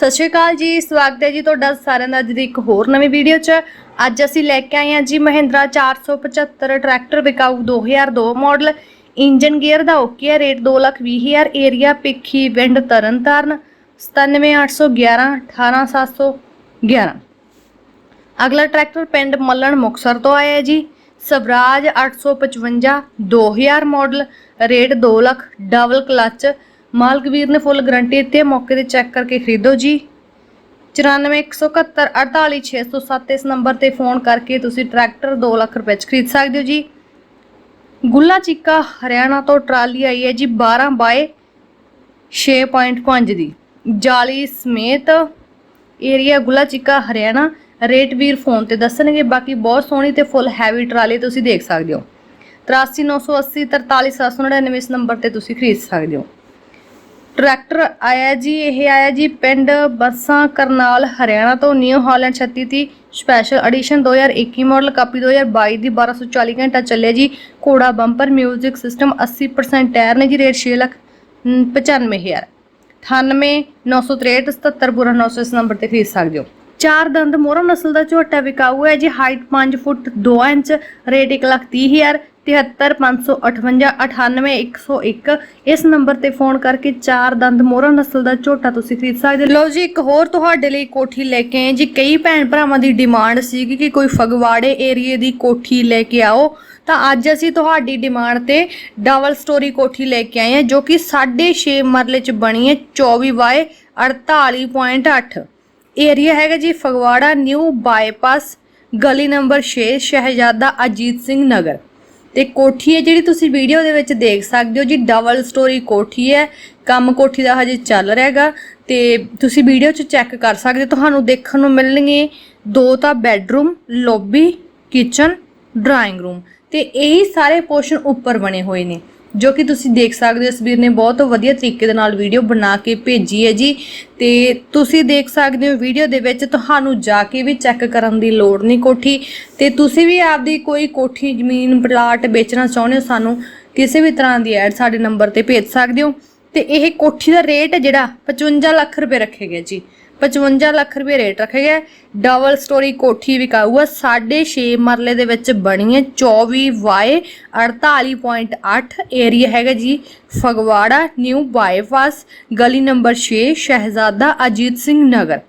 ਸਤਿ ਸ਼੍ਰੀ ਅਕਾਲ ਜੀ, ਸਵਾਗਤ ਹੈ ਜੀ ਤੁਹਾਡਾ ਸਾਰਿਆਂ ਦਾ ਅੱਜ ਦੀ ਇੱਕ ਹੋਰ ਨਵੀਂ ਵੀਡੀਓ 'ਚ। ਅੱਜ ਅਸੀਂ ਲੈ ਕੇ ਆਏ ਹਾਂ ਜੀ ਮਹਿੰਦਰਾ 475 ਟਰੈਕਟਰ ਵਿਕਾਊ 2002 ਮਾਡਲ। ਇੰਜਨ ਗੇਅਰ ਦਾ ਓਕੇ ਹੈ, ਰੇਟ 220000 ਏਰੀਆ ਪਿੱਖੀ ਵਿੰਡ ਤਰਨਤਾਰਨ 97811 18711 ਅਗਲਾ ਟਰੈਕਟਰ ਪਿੰਡ ਮੱਲਣ ਮੁਕਸਰ ਤੋਂ ਆਇਆ ਹੈ ਜੀ। Swaraj 855 2000 model. Rate 2 lakh, double clutch. ਮਾਲਕ ਵੀਰ ਨੇ ਫੁੱਲ ਗਾਰੰਟੀ ਦਿੱਤੀ ਹੈ। ਮੌਕੇ ਤੇ ਚੈੱਕ ਕਰਕੇ ਖਰੀਦੋ ਜੀ। 9417 48607 ਇਸ ਨੰਬਰ ਤੇ ਫੋਨ ਕਰਕੇ ਤੁਸੀਂ ਟਰੈਕਟਰ 2 ਲੱਖ ਰੁਪਏ ਚ ਖਰੀਦ ਸਕਦੇ ਹੋ ਜੀ। ਗੁੱਲਾ ਚੀਕਾ ਹਰਿਆਣਾ ਤੋਂ ਟਰਾਲੀ ਆਈ ਹੈ ਜੀ 12 ਬਾਏ 6.5 ਦੀ। ਜਾਲੀ ਸਮੇਤ ਏਰੀਆ ਗੁੱਲਾ ਚੀਕਾ ਹਰਿਆਣਾ। ਰੇਟ ਵੀਰ ਫੋਨ ਤੇ ਦੱਸਣਗੇ। ਬਾਕੀ ਬਹੁਤ ਸੋਹਣੀ ਤੇ ਫੁੱਲ ਹੈਵੀ ਟਰਾਲੀ ਤੁਸੀਂ ਦੇਖ ਸਕਦੇ ਹੋ। 83980 43799 ਇਸ ਨੰਬਰ ਤੇ ਤੁਸੀਂ ਖਰੀਦ ਸਕਦੇ ਹੋ। ਟਰੈਕਟਰ ਆਇਆ ਜੀ, ਇਹ ਆਇਆ ਜੀ ਪਿੰਡ ਬੱਸਾਂ ਕਰਨਾਲ, ਹਰਿਆਣਾ ਤੋਂ ਨਿਊ ਹਾਲੈਂਡ 36 ਦੀ ਸਪੈਸ਼ਲ ਐਡੀਸ਼ਨ 2021 ਮਾਡਲ, ਕਾਪੀ 2022 ਦੀ 1240 ਘੰਟਾ ਚੱਲਿਆ ਜੀ। ਘੋੜਾ ਬੰਪਰ 뮤직 ਸਿਸਟਮ 80% ਟਾਇਰ ਨੇ ਜੀ, ਰੇਟ 6 ਲੱਖ 95000 98 963 77 ਪੂਰਾ 900 ਇਸ ਨੰਬਰ ਤੇ ਖਰੀਦ ਸਕਦੇ ਹੋ। ਚਾਰ ਦੰਦ ਮੋਹਰਾ ਨਸਲ ਦਾ ਝੋਟਾ ਵਿਕਾਊ ਹੈ ਜੀ, height 5 foot 2 inch, rate 1 lakh 30000 73558 98101 ਇਸ ਨੰਬਰ ਤੇ ਫੋਨ ਕਰਕੇ ਚਾਰ ਦੰਦ ਮੋਹਰਾ ਨਸਲ ਦਾ ਝੋਟਾ ਤੁਸੀਂ ਖਰੀਦ ਸਕਦੇ ਲਓ ਜੀ, ਇੱਕ ਹੋਰ ਤੁਹਾਡੇ ਲਈ ਕੋਠੀ ਲੈ ਕੇ ਆਏ ਜੀ। ਕਈ ਭੈਣ ਭਰਾਵਾਂ ਦੀ ਡਿਮਾਂਡ ਸੀਗੀ ਕਿ ਕੋਈ ਫਗਵਾੜੇ ਏਰੀਏ ਦੀ ਕੋਠੀ ਲੈ ਕੇ ਆਓ। ਤਾਂ ਅੱਜ ਅਸੀਂ ਤੁਹਾਡੀ ਡਿਮਾਂਡ ਤੇ ਡਬਲ ਸਟੋਰੀ ਕੋਠੀ ਲੈ ਕੇ ਆਏ ਹਾਂ, ਜੋ ਕਿ 6.5 ਮਰਲੇ ਚ ਬਣੀ ਹੈ 24 ਬਾਏ 48.8 ਏਰੀਆ ਹੈਗਾ ਜੀ ਫਗਵਾੜਾ ਨਿਊ ਬਾਈਪਾਸ ਗਲੀ ਨੰਬਰ 6 ਸ਼ਹਿਜ਼ਾਦਾ ਅਜੀਤ ਸਿੰਘ ਨਗਰ। ਤੇ ਕੋਠੀ ਹੈ ਜਿਹੜੀ ਤੁਸੀਂ ਵੀਡੀਓ ਦੇ ਵਿੱਚ ਦੇਖ ਸਕਦੇ ਹੋ ਜੀ ਡਬਲ ਸਟੋਰੀ ਕੋਠੀ ਹੈ, ਕੰਮ ਕੋਠੀ ਦਾ ਹਜੇ ਚੱਲ ਰਿਹਾ ਹੈਗਾ ਤੇ ਤੁਸੀਂ ਵੀਡੀਓ 'ਚ ਚੈੱਕ ਕਰ ਸਕਦੇ ਹੋ, ਤੁਹਾਨੂੰ ਦੇਖਣ ਨੂੰ ਮਿਲਣਗੇ ਦੋ ਤਾਂ bedroom lobby kitchen drawing room ਤੇ ਇਹੀ ਸਾਰੇ ਪੋਰਸ਼ਨ ਉੱਪਰ ਬਣੇ ਹੋਏ ਨੇ। ਜੋ ਕਿ ਤੁਸੀਂ ਦੇਖ ਸਕਦੇ ਹੋ, ਇਸ ਵੀਰ ਨੇ ਬਹੁਤ ਵਧੀਆ ਤਰੀਕੇ ਦੇ ਨਾਲ ਵੀਡੀਓ ਬਣਾ ਕੇ ਭੇਜੀ ਹੈ ਜੀ। ਤੇ ਤੁਸੀਂ ਦੇਖ ਸਕਦੇ ਹੋ ਵੀਡੀਓ ਦੇ ਵਿੱਚ ਤੁਹਾਨੂੰ ਜਾ ਕੇ ਵੀ ਚੈੱਕ ਕਰਨ ਦੀ ਲੋੜ ਨਹੀਂ ਕੋਠੀ। ਤੇ ਤੁਸੀਂ ਵੀ ਆਪਦੀ ਕੋਈ ਕੋਠੀ, ਜ਼ਮੀਨ ਪਲਾਟ ਵੇਚਣਾ ਚਾਹੁੰਦੇ ਹੋ, ਸਾਨੂੰ ਕਿਸੇ ਵੀ ਤਰ੍ਹਾਂ ਦੀ ਐਡ ਸਾਡੇ ਨੰਬਰ ਤੇ ਭੇਜ ਸਕਦੇ ਹੋ। ਤੇ ਇਹ ਕੋਠੀ ਦਾ ਰੇਟ ਜਿਹੜਾ 55 ਲੱਖ ਰੁਪਏ ਰੱਖੇ ਗਏ ਜੀ। 55 ਲੱਖ ਰੁਪਏ ਰੇਟ ਰੱਖਿਆ ਗਿਆ ਡਬਲ ਸਟੋਰੀ ਕੋਠੀ ਵਿਕਾਊ ਆ 6.5 ਮਰਲੇ ਦੇ ਵਿੱਚ ਬਣੀ ਹੈ 24 ਵਾਏ 48.8 ਏਰੀਆ ਹੈਗਾ ਜੀ। ਫਗਵਾੜਾ ਨਿਊ ਬਾਈਪਾਸ ਗਲੀ number 6 Shahzada Ajit Singh Nagar.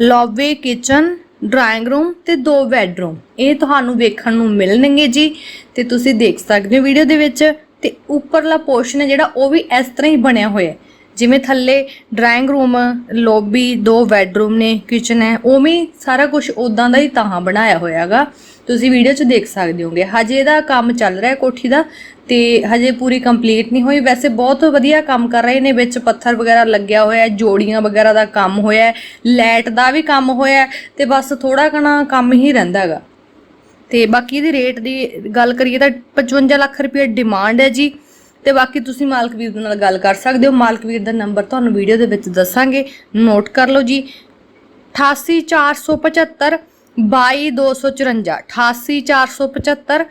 Lobby kitchen drawing room ਤੇ ਦੋ ਬੈੱਡਰੂਮ ਇਹ ਤੁਹਾਨੂੰ ਵੇਖਣ ਨੂੰ ਮਿਲਣਗੇ ਜੀ। ਤੇ ਤੁਸੀਂ ਦੇਖ ਸਕਦੇ ਹੋ ਵੀਡੀਓ ਦੇ ਵਿੱਚ। ਤੇ ਉੱਪਰਲਾ ਪੋਰਸ਼ਨ ਹੈ ਜਿਹੜਾ, ਉਹ ਵੀ ਇਸ ਤਰ੍ਹਾਂ ਹੀ ਬਣਿਆ ਹੋਇਆ ਹੈ। ਜਿਵੇਂ ਥੱਲੇ ਡਰਾਇੰਗ ਰੂਮ ਲੌਬੀ ਦੋ ਬੈੱਡਰੂਮ ਨੇ ਕਿਚਨ ਹੈ, ਉਵੇਂ ਹੀ ਸਾਰਾ ਕੁਝ ਉਦਾਂ ਦਾ ਹੀ ਤਾਂ ਬਣਾਇਆ ਹੋਇਆਗਾ ਤੁਸੀਂ ਵੀਡੀਓ 'ਚ ਦੇਖ ਸਕਦੇ ਹੋਗੇ। ਹਜੇ ਇਹਦਾ ਕੰਮ ਚੱਲ ਰਿਹਾ ਕੋਠੀ ਦਾ ਤੇ ਹਜੇ ਪੂਰੀ ਕੰਪਲੀਟ ਨਹੀਂ ਹੋਈ। ਵੈਸੇ ਬਹੁਤ ਵਧੀਆ ਕੰਮ ਕਰ ਰਹੇ ਨੇ, ਵਿੱਚ ਪੱਥਰ ਵਗੈਰਾ ਲੱਗਿਆ ਹੋਇਆ ਜੋੜੀਆਂ ਵਗੈਰਾ ਦਾ ਕੰਮ ਹੋਇਆ ਲੈਟ ਦਾ ਵੀ ਕੰਮ ਹੋਇਆ ਹੈ ਤੇ ਬਸ ਥੋੜਾ ਕਣਾ ਕੰਮ ਹੀ ਰਹਿੰਦਾ ਹੈਗਾ। ਤੇ ਬਾਕੀ ਇਹਦੇ ਰੇਟ ਦੀ ਗੱਲ ਕਰੀਏ ਤਾਂ 55 ਲੱਖ ਰੁਪਏ ਡਿਮਾਂਡ ਹੈ ਜੀ। ਤੇ ਬਾਕੀ ਤੁਸੀਂ ਮਾਲਕ ਵੀਰ ਦੇ ਨਾਲ ਗੱਲ ਕਰ ਸਕਦੇ ਹੋ। ਮਾਲਕ ਵੀਰ ਦਾ ਨੰਬਰ ਤੁਹਾਨੂੰ ਵੀਡੀਓ ਦੇ ਵਿੱਚ ਦੱਸਾਂਗੇ। ਨੋਟ ਕਰ ਲਓ ਜੀ। 88475 22254 88475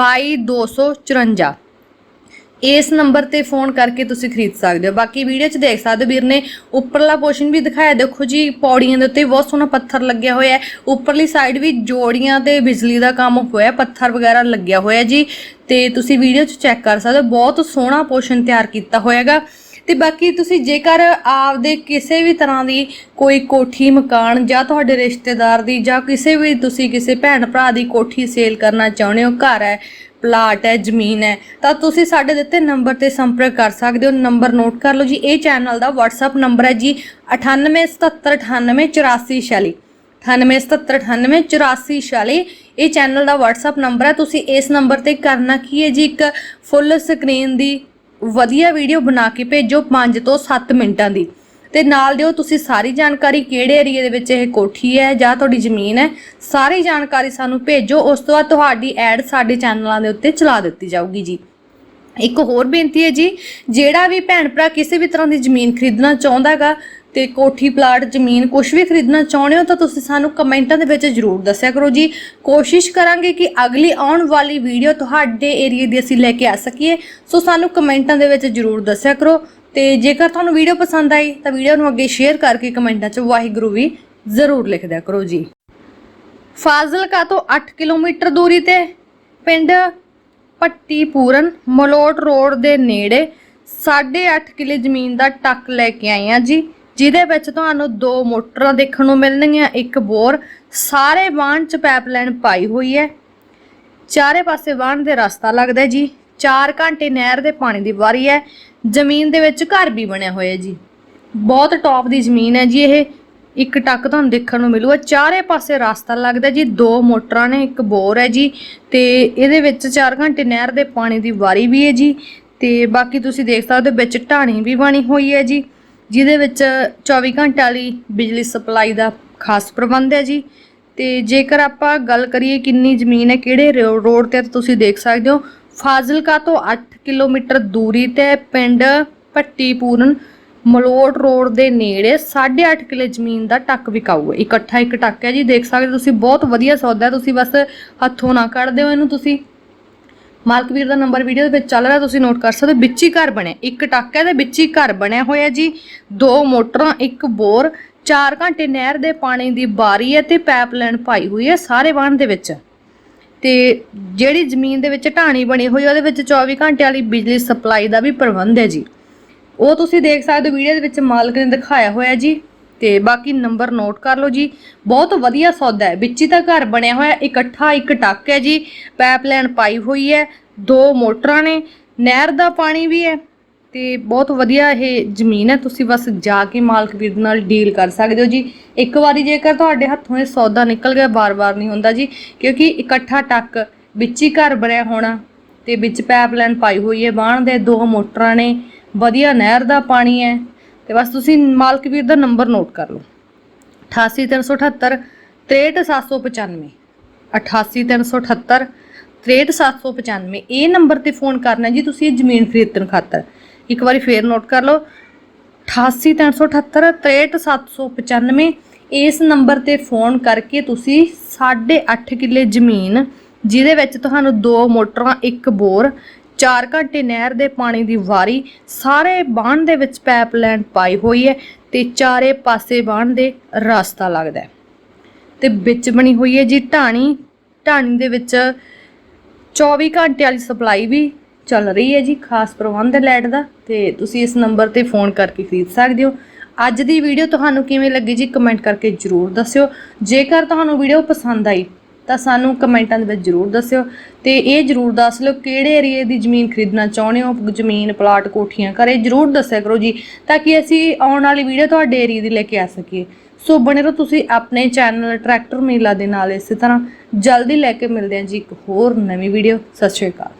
22254 ਇਸ ਨੰਬਰ ਤੇ ਫੋਨ ਕਰਕੇ ਤੁਸੀਂ ਖਰੀਦ ਸਕਦੇ ਹੋ। ਬਾਕੀ ਵੀਡੀਓ 'ਚ ਦੇਖ ਸਕਦੇ ਹੋ ਵੀਰ ਨੇ, ਉੱਪਰਲਾ ਪੋਰਸ਼ਨ ਵੀ ਦਿਖਾਇਆ। ਦੇਖੋ ਜੀ, ਪੌੜੀਆਂ ਦੇ ਉੱਤੇ ਬਹੁਤ ਸੋਹਣਾ ਪੱਥਰ ਲੱਗਿਆ ਹੋਇਆ ਹੈ। ਉੱਪਰਲੀ ਸਾਈਡ ਵੀ ਜੋੜੀਆਂ ਤੇ ਬਿਜਲੀ ਦਾ ਕੰਮ ਹੋਇਆ ਪੱਥਰ ਵਗੈਰਾ ਲੱਗਿਆ ਹੋਇਆ ਜੀ। ਤੇ ਤੁਸੀਂ ਵੀਡੀਓ 'ਚ ਚੈੱਕ ਕਰ ਸਕਦੇ ਹੋ। ਬਹੁਤ ਸੋਹਣਾ ਪੋਰਸ਼ਨ ਤਿਆਰ ਕੀਤਾ ਹੋਇਆਗਾ ਤੇ ਬਾਕੀ ਤੁਸੀਂ ਜੇਕਰ ਆਪਦੇ ਕਿਸੇ ਵੀ ਤਰ੍ਹਾਂ ਦੀ ਕੋਈ ਕੋਠੀ, ਮਕਾਨ ਜਾਂ ਤੁਹਾਡੇ ਰਿਸ਼ਤੇਦਾਰ ਦੀ ਜਾਂ ਕਿਸੇ ਵੀ ਤੁਸੀਂ ਕਿਸੇ ਭੈਣ ਭਰਾ ਦੀ ਕੋਠੀ ਸੇਲ ਕਰਨਾ ਚਾਹੁੰਦੇ ਹੋ, ਘਰ ਹੈ ਪਲਾਟ ਹੈ, ਜ਼ਮੀਨ ਹੈ, ਤਾਂ ਤੁਸੀਂ ਸਾਡੇ ਦਿੱਤੇ ਨੰਬਰ ਤੇ ਸੰਪਰਕ ਕਰ ਸਕਦੇ ਹੋ, ਨੰਬਰ ਨੋਟ ਕਰ ਲਓ ਜੀ, ਇਹ ਚੈਨਲ ਦਾ WhatsApp ਨੰਬਰ ਹੈ ਜੀ 9877988446 9877988446 ਇਹ ਚੈਨਲ ਦਾ WhatsApp ਨੰਬਰ ਹੈ, ਤੁਸੀਂ ਇਸ ਨੰਬਰ ਤੇ ਕਰਨਾ ਕੀ ਹੈ ਜੀ, ਇੱਕ ਫੁੱਲ ਸਕਰੀਨ ਦੀ ਵਧੀਆ ਵੀਡੀਓ ਬਣਾ ਕੇ ਭੇਜੋ 5 ਤੋਂ 7 ਮਿੰਟਾਂ ਦੀ। ਤੇ ਨਾਲ ਦਿਓ ਤੁਸੀਂ ਸਾਰੀ ਜਾਣਕਾਰੀ ਕਿਹੜੇ ਏਰੀਆ ਦੇ ਵਿੱਚ ਇਹ ਕੋਠੀ ਹੈ ਜਾਂ ਤੁਹਾਡੀ ਜ਼ਮੀਨ ਹੈ, ਸਾਰੀ ਜਾਣਕਾਰੀ ਸਾਨੂੰ ਭੇਜੋ, ਉਸ ਤੋਂ ਬਾਅਦ ਤੁਹਾਡੀ ਐਡ ਸਾਡੇ ਚੈਨਲਾਂ ਦੇ ਉੱਤੇ ਚਲਾ ਦਿੱਤੀ ਜਾਊਗੀ ਜੀ। ਇੱਕ ਹੋਰ ਬੇਨਤੀ ਹੈ ਜੀ, ਜਿਹੜਾ ਵੀ ਭੈਣ ਭਰਾ ਕਿਸੇ ਵੀ ਤਰ੍ਹਾਂ ਦੀ ਜ਼ਮੀਨ ਖਰੀਦਣਾ ਚਾਹੁੰਦਾਗਾ ਤੇ ਕੋਠੀ, ਪਲਾਟ, ਜ਼ਮੀਨ ਕੁਝ ਵੀ ਖਰੀਦਣਾ ਚਾਹੁੰਦੇ ਹੋ ਤਾਂ ਤੁਸੀਂ ਸਾਨੂੰ ਕਮੈਂਟਾਂ ਦੇ ਵਿੱਚ ਜਰੂਰ ਦੱਸਿਆ ਕਰੋ ਜੀ। ਕੋਸ਼ਿਸ਼ ਕਰਾਂਗੇ ਕਿ ਅਗਲੀ ਆਉਣ ਵਾਲੀ ਵੀਡੀਓ ਤੁਹਾਡੇ ਏਰੀਆ ਦੀ ਅਸੀਂ ਲੈ ਕੇ ਆ ਸਕੀਏ, ਸੋ ਸਾਨੂੰ ਕਮੈਂਟਾਂ ਦੇ ਵਿੱਚ ਜਰੂਰ ਦੱਸਿਆ ਕਰੋ। ਤੇ ਜੇਕਰ ਤੁਹਾਨੂੰ ਵੀਡੀਓ ਪਸੰਦ ਆਈ ਤਾਂ ਵੀਡੀਓ ਨੂੰ ਅੱਗੇ ਸ਼ੇਅਰ ਕਰਕੇ ਕਮੈਂਟਾਂ 'ਚ ਵਾਹਿਗੁਰੂ ਵੀ ਜ਼ਰੂਰ ਲਿਖ ਦਿਆ ਕਰੋ ਜੀ। ਫਾਜ਼ਿਲਕਾ ਤੋਂ 8 ਕਿਲੋਮੀਟਰ ਦੂਰੀ ਤੇ ਪਿੰਡ ਪੱਟੀ ਪੂਰਨ ਮਲੋਟ ਰੋਡ ਦੇ ਨੇੜੇ 8.5 ਕਿਲੇ ਜ਼ਮੀਨ ਦਾ ਟੱਕ ਲੈ ਕੇ ਆਏ ਆ ਜੀ, ਜਿਹਦੇ ਵਿੱਚ ਤੁਹਾਨੂੰ ਦੋ ਮੋਟਰਾਂ ਦੇਖਣ ਨੂੰ ਮਿਲਣਗੀਆਂ, ਇੱਕ ਬੋਰ, ਸਾਰੇ ਵਾਹਣ 'ਚ ਪਾਈਪਲਾਈਨ ਪਾਈ ਹੋਈ ਹੈ। ਚਾਰੇ ਪਾਸੇ ਵਾਹਣ ਦੇ ਰਸਤਾ ਲੱਗਦਾ ਜੀ। 4 ਘੰਟੇ ਨਹਿਰ ਦੇ ਪਾਣੀ ਦੀ ਵਾਰੀ ਹੈ। ਜ਼ਮੀਨ ਦੇ ਵਿੱਚ ਘਰ ਵੀ ਬਣਿਆ ਹੋਇਆ ਜੀ। ਬਹੁਤ ਟੌਪ ਦੀ ਜ਼ਮੀਨ ਹੈ ਜੀ ਇਹ। ਇੱਕ ਟੱਕ ਤੁਹਾਨੂੰ ਦੇਖਣ ਨੂੰ ਮਿਲੂਗਾ। ਚਾਰੇ ਪਾਸੇ ਰਸਤਾ ਲੱਗਦਾ ਜੀ। ਦੋ ਮੋਟਰਾਂ ਨੇ, ਇੱਕ ਬੋਰ ਹੈ ਜੀ। ਤੇ ਇਹਦੇ ਵਿੱਚ 4 ਘੰਟੇ ਨਹਿਰ ਦੇ ਪਾਣੀ ਦੀ ਵਾਰੀ ਵੀ ਹੈ ਜੀ। ਤੇ ਬਾਕੀ ਤੁਸੀਂ ਦੇਖ ਸਕਦੇ ਹੋ, ਵਿੱਚ ਢਾਣੀ ਵੀ ਬਣੀ ਹੋਈ ਹੈ ਜੀ। ਜਿਹਦੇ ਵਿੱਚ 24 ਘੰਟੇ ਵਾਲੀ ਬਿਜਲੀ ਸਪਲਾਈ ਦਾ ਖਾਸ ਪ੍ਰਬੰਧ ਹੈ ਜੀ। ਤੇ ਜੇਕਰ ਆਪਾਂ ਗੱਲ ਕਰੀਏ ਕਿੰਨੀ ਜ਼ਮੀਨ ਹੈ, ਕਿਹੜੇ ਰੋ- ਰੋਡ ਤੇ ਤੁਸੀਂ ਦੇਖ ਸਕਦੇ ਹੋ। ਫਾਜ਼ਿਲਕਾ ਤੋਂ 8 ਕਿਲੋਮੀਟਰ ਦੂਰੀ ਤੇ ਪਿੰਡ ਪੱਟੀਪੂਰਨ ਮਲੋਟ ਰੋਡ ਦੇ ਨੇੜੇ 8.5 ਕਿਲੇ ਜ਼ਮੀਨ ਦਾ ਟੱਕ ਵਿਕਾਊ ਹੈ। ਇਕੱਠਾ ਇੱਕ ਟੱਕ ਹੈ ਜੀ, ਦੇਖ ਸਕਦੇ ਹੋ ਤੁਸੀਂ, ਬਹੁਤ ਵਧੀਆ ਸੌਦਾ ਹੈ। ਤੁਸੀਂ ਬਸ ਹੱਥੋਂ ਨਾ ਕੱਢ ਦਿਓ ਇਹਨੂੰ ਤੁਸੀਂ। ਮਾਲਕਵੀਰ ਦਾ ਨੰਬਰ ਵੀਡੀਓ ਦੇ ਵਿੱਚ ਚੱਲ ਰਿਹਾ, ਤੁਸੀਂ ਨੋਟ ਕਰ ਸਕਦੇ ਹੋ, ਵਿੱਚ ਹੀ ਘਰ ਬਣਿਆ। ਇੱਕ ਟੱਕ ਹੈ ਤੇ ਵਿੱਚ ਹੀ ਘਰ ਬਣਿਆ ਹੋਇਆ ਜੀ। ਦੋ ਮੋਟਰਾਂ, ਇੱਕ ਬੋਰ 4 ਘੰਟੇ ਨਹਿਰ ਦੇ ਪਾਣੀ ਦੀ ਬਾਰੀ ਹੈ ਤੇ ਪਾਈਪਲਾਈਨ ਪਾਈ ਹੋਈ ਹੈ ਸਾਰੇ ਵਾਹਣ ਦੇ ਵਿੱਚ। ਤੇ ਜਿਹੜੀ ਜ਼ਮੀਨ ਦੇ ਵਿੱਚ ਢਾਣੀ ਬਣੀ ਹੋਈ ਉਹਦੇ ਵਿੱਚ 24 ਘੰਟੇ ਵਾਲੀ ਬਿਜਲੀ ਸਪਲਾਈ ਦਾ ਵੀ ਪ੍ਰਬੰਧ ਹੈ ਜੀ। ਉਹ ਤੁਸੀਂ ਦੇਖ ਸਕਦੇ ਹੋ, ਵੀਡੀਓ ਦੇ ਵਿੱਚ ਮਾਲਕ ਨੇ ਦਿਖਾਇਆ ਹੋਇਆ ਜੀ। ਤੇ ਬਾਕੀ ਨੰਬਰ ਨੋਟ ਕਰ ਲਓ ਜੀ। ਬਹੁਤ ਵਧੀਆ ਸੌਦਾ ਹੈ। ਵਿੱਚ ਹੀ ਤਾਂ ਘਰ ਬਣਿਆ ਹੋਇਆ, ਇਕੱਠਾ ਇੱਕ ਟੱਕ ਹੈ ਜੀ। ਪਾਈਪਲਾਈਨ ਪਾਈ ਹੋਈ ਹੈ, ਦੋ ਮੋਟਰਾਂ ਨੇ। ਨਹਿਰ ਦਾ ਪਾਣੀ ਵੀ ਹੈ। ਤੇ ਬਹੁਤ ਵਧੀਆ ਇਹ ਜ਼ਮੀਨ ਹੈ, ਤੁਸੀਂ ਬਸ ਜਾ ਕੇ ਮਾਲਕ ਵੀਰ ਨਾਲ ਡੀਲ ਕਰ ਸਕਦੇ ਹੋ ਜੀ। ਇੱਕ ਵਾਰੀ ਜੇਕਰ ਤੁਹਾਡੇ ਹੱਥੋਂ ਇਹ ਸੌਦਾ ਨਿਕਲ ਗਿਆ, ਬਾਰ-ਬਾਰ ਨਹੀਂ ਹੁੰਦਾ ਜੀ, ਕਿਉਂਕਿ ਇਕੱਠਾ ਟੱਕ ਵਿੱਚ ਹੀ ਘਰ ਬਣਿਆ ਹੋਣਾ ਤੇ ਵਿੱਚ ਪਾਈਪਲਾਈਨ ਪਾਈ ਹੋਈ ਹੈ ਬਾਣ ਦੇ ਦੋ ਮੋਟਰਾਂ ਨੇ, ਵਧੀਆ ਨਹਿਰ ਦਾ ਪਾਣੀ ਹੈ ਤੇ ਬਸ ਤੁਸੀਂ ਮਾਲਕ ਵੀਰ ਦਾ ਨੰਬਰ ਨੋਟ ਕਰ ਲਓ। 88378 63795 88378 63795 ਇਹ ਨੰਬਰ ਤੇ ਫੋਨ ਕਰਨਾ ਜੀ, ਤੁਸੀਂ ਇਹ ਜ਼ਮੀਨ ਖਰੀਦਣ ਖਾਤਰ। ਇੱਕ ਵਾਰੀ ਫੇਰ ਨੋਟ ਕਰ ਲਓ। 88378 63795 ਇਸ ਨੰਬਰ ਤੇ ਫੋਨ ਕਰਕੇ ਤੁਸੀਂ 8.5 ਕਿੱਲੇ ਜ਼ਮੀਨ, ਜਿਹਦੇ ਵਿੱਚ ਤੁਹਾਨੂੰ ਦੋ ਮੋਟਰਾਂ, ਇੱਕ ਬੋਰ 4 ਘੰਟੇ ਨਹਿਰ ਦੇ ਪਾਣੀ ਦੀ ਵਾਰੀ, ਸਾਰੇ ਬਾਣ ਦੇ ਵਿੱਚ ਪਾਈਪਲਾਈਨ ਪਾਈ ਹੋਈ ਹੈ ਤੇ ਚਾਰੇ ਪਾਸੇ ਬਾਣ ਦੇ ਰਸਤਾ ਲੱਗਦਾ ਹੈ। ਤੇ ਵਿੱਚ ਬਣੀ ਹੋਈ ਹੈ ਜੀ ਢਾਣੀ। ਢਾਣੀ ਦੇ ਵਿੱਚ 24 ਘੰਟੇ ਵਾਲੀ ਸਪਲਾਈ ਵੀ ਚੱਲ ਰਹੀ ਹੈ ਜੀ ਖਾਸ ਪ੍ਰਬੰਧ ਹੈ ਲੈਟ ਦਾ ਤੇ ਤੁਸੀਂ ਇਸ ਨੰਬਰ ਤੇ ਫੋਨ ਕਰਕੇ ਖਰੀਦ ਸਕਦੇ ਹੋ। ਅੱਜ ਦੀ ਵੀਡੀਓ ਤੁਹਾਨੂੰ ਕਿਵੇਂ ਲੱਗੀ ਜੀ ਕਮੈਂਟ ਕਰਕੇ ਜਰੂਰ ਦੱਸਿਓ। ਜੇਕਰ ਤੁਹਾਨੂੰ ਵੀਡੀਓ ਪਸੰਦ ਆਈ ਤਾਂ ਸਾਨੂੰ ਕਮੈਂਟਾਂ ਦੇ ਵਿੱਚ ਜਰੂਰ ਦੱਸਿਓ ਤੇ ਇਹ ਜਰੂਰ ਦੱਸ ਲਿਓ ਕਿਹੜੇ ਏਰੀਏ ਦੀ ਜ਼ਮੀਨ ਖਰੀਦਣਾ ਚਾਹੁੰਦੇ ਹੋ, ਜ਼ਮੀਨ, ਪਲਾਟ, ਕੋਠੀਆਂ ਘਰੇ ਜਰੂਰ ਦੱਸਿਆ ਕਰੋ ਜੀ ਤਾਂ ਕਿ ਅਸੀਂ ਆਉਣ ਵਾਲੀ ਵੀਡੀਓ ਤੁਹਾਡੇ ਏਰੀਏ ਦੀ ਲੈ ਕੇ ਆ ਸਕੀਏ। ਸੋ ਬਣੇ ਰਹੋ ਤੁਸੀਂ ਆਪਣੇ ਚੈਨਲ ਟਰੈਕਟਰ ਮੇਲਾ ਦੇ ਨਾਲ ਇਸੇ ਤਰ੍ਹਾਂ। ਜਲਦੀ ਲੈ ਕੇ ਮਿਲਦੇ ਹਾਂ ਜੀ ਇੱਕ ਹੋਰ ਨਵੀਂ ਵੀਡੀਓ। ਸਤਿ ਸ਼੍ਰੀ ਅਕਾਲ।